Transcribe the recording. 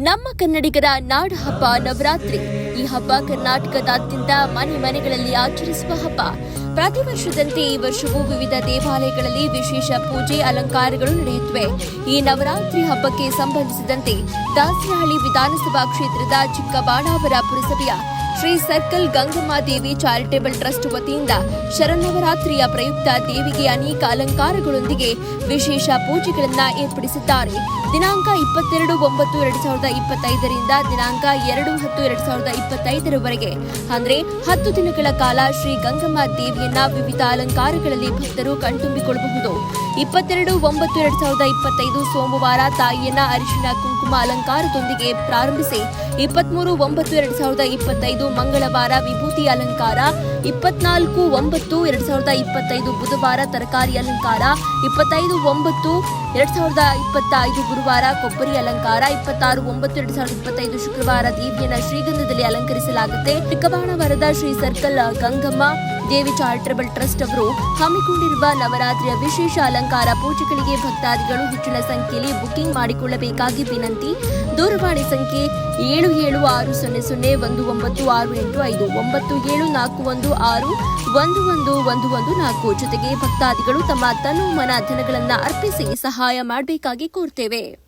ನಮ್ಮ ಕನ್ನಡಿಗರ ನಾಡ ಹಬ್ಬ ನವರಾತ್ರಿ. ಈ ಹಬ್ಬ ಕರ್ನಾಟಕದಾದ್ಯಂತ ಮನೆ ಮನೆಗಳಲ್ಲಿ ಆಚರಿಸುವ ಹಬ್ಬ. ಪ್ರತಿ ವರ್ಷದಂತೆ ಈ ವರ್ಷವೂ ವಿವಿಧ ದೇವಾಲಯಗಳಲ್ಲಿ ವಿಶೇಷ ಪೂಜೆ ಅಲಂಕಾರಗಳು ನಡೆಯುತ್ತವೆ. ಈ ನವರಾತ್ರಿ ಹಬ್ಬಕ್ಕೆ ಸಂಬಂಧಿಸಿದಂತೆ ದಾಸರಹಳ್ಳಿ ವಿಧಾನಸಭಾ ಕ್ಷೇತ್ರದ ಚಿಕ್ಕಬಾಣಾವರ ಪುರಸಭೆಯ Shri circle Gangamma Devi charitable trust ವತಿಯಿಂದ ಶರನ್ನವರಾತ್ರಿಯ ಪ್ರಯುಕ್ತ ದೇವಿಗೆ ಅನೇಕ ಅಲಂಕಾರಗಳೊಂದಿಗೆ ವಿಶೇಷ ಪೂಜೆಗಳನ್ನ ಏರ್ಪಡಿಸಿದ್ದಾರೆ. ದಿನಾಂಕ ಇಪ್ಪತ್ತೆರಡು ಒಂಬತ್ತು ಎರಡು ಸಾವಿರದ ಇಪ್ಪತ್ತೈದರಿಂದ ದಿನಾಂಕ ಎರಡು ಹತ್ತು ಎರಡು ಸಾವಿರದ ಇಪ್ಪತ್ತೈದರವರೆಗೆ. ಅಂದ್ರೆ ಹತ್ತು ದಿನಗಳ ಕಾಲ ಶ್ರೀ ಗಂಗಮ್ಮ ದೇವಿಯನ್ನ ವಿವಿಧ ಅಲಂಕಾರಗಳಲ್ಲಿ ಭಕ್ತರು ಕಣ್ತುಂಬಿಕೊಳ್ಳಬಹುದು ಇಪ್ಪತ್ತೆರಡು ಒಂಬತ್ತು ಎರಡು ಸಾವಿರದ ಇಪ್ಪತ್ತೈದು ಸೋಮವಾರ ತಾಯಿಯನ್ನ ಅರಿಶಿನ ಕುಂಕುಮ ಅಲಂಕಾರದೊಂದಿಗೆ ಪ್ರಾರಂಭಿಸಿ ಇಪ್ಪತ್ಮೂರು ಒಂಬತ್ತು ಎರಡು ಸಾವಿರದ ಇಪ್ಪತ್ತೈದು ಮಂಗಳವಾರ ವಿಭೂತಿ ಅಲಂಕಾರ, ಇಪ್ಪತ್ನಾಲ್ಕು ಒಂಬತ್ತು ಎರಡ್ ಸಾವಿರದ ಇಪ್ಪತ್ತೈದು ಬುಧವಾರ ತರಕಾರಿ ಅಲಂಕಾರ, ಇಪ್ಪತ್ತೈದು ಒಂಬತ್ತು ಎರಡ್ ಸಾವಿರದ ಇಪ್ಪತ್ತೈದು ಗುರುವಾರ ಕೊಬ್ಬರಿ ಅಲಂಕಾರ, ಇಪ್ಪತ್ತಾರು ಒಂಬತ್ತು ಎರಡ್ ಸಾವಿರದ ಇಪ್ಪತ್ತೈದು ಶುಕ್ರವಾರ ದೇವಿಯನ್ನ ಶ್ರೀಗಂಧದಲ್ಲಿ ಅಲಂಕರಿಸಲಾಗುತ್ತೆ. ಚಿಕ್ಕಬಾಣವರದ Shri circle Gangamma Devi charitable trust ಅವರು ಹಮ್ಮಿಕೊಂಡಿರುವ ನವರಾತ್ರಿಯ ವಿಶೇಷ ಅಲಂಕಾರ ಪೂಜೆಗಳಿಗೆ ಭಕ್ತಾದಿಗಳು ಹೆಚ್ಚಿನ ಸಂಖ್ಯೆಯಲ್ಲಿ ಬುಕಿಂಗ್ ಮಾಡಿಕೊಳ್ಳಬೇಕಾಗಿ ವಿನಂತಿ. ದೂರವಾಣಿ ಸಂಖ್ಯೆ ಏಳು ಏಳು ಆರು ಸೊನ್ನೆ ಸೊನ್ನೆ ಒಂದು ಒಂಬತ್ತು ಆರು ಎಂಟು ಐದು ಒಂಬತ್ತು ಏಳು ನಾಲ್ಕು ಒಂದು ಆರು ಒಂದು ಒಂದು ಒಂದು ಒಂದು ನಾಲ್ಕು ಜೊತೆಗೆ ಭಕ್ತಾದಿಗಳು ತಮ್ಮ ತನು ಮನ ಧನಗಳನ್ನು ಅರ್ಪಿಸಿ ಸಹಾಯ ಮಾಡಬೇಕಾಗಿ ಕೋರ್ತೇವೆ.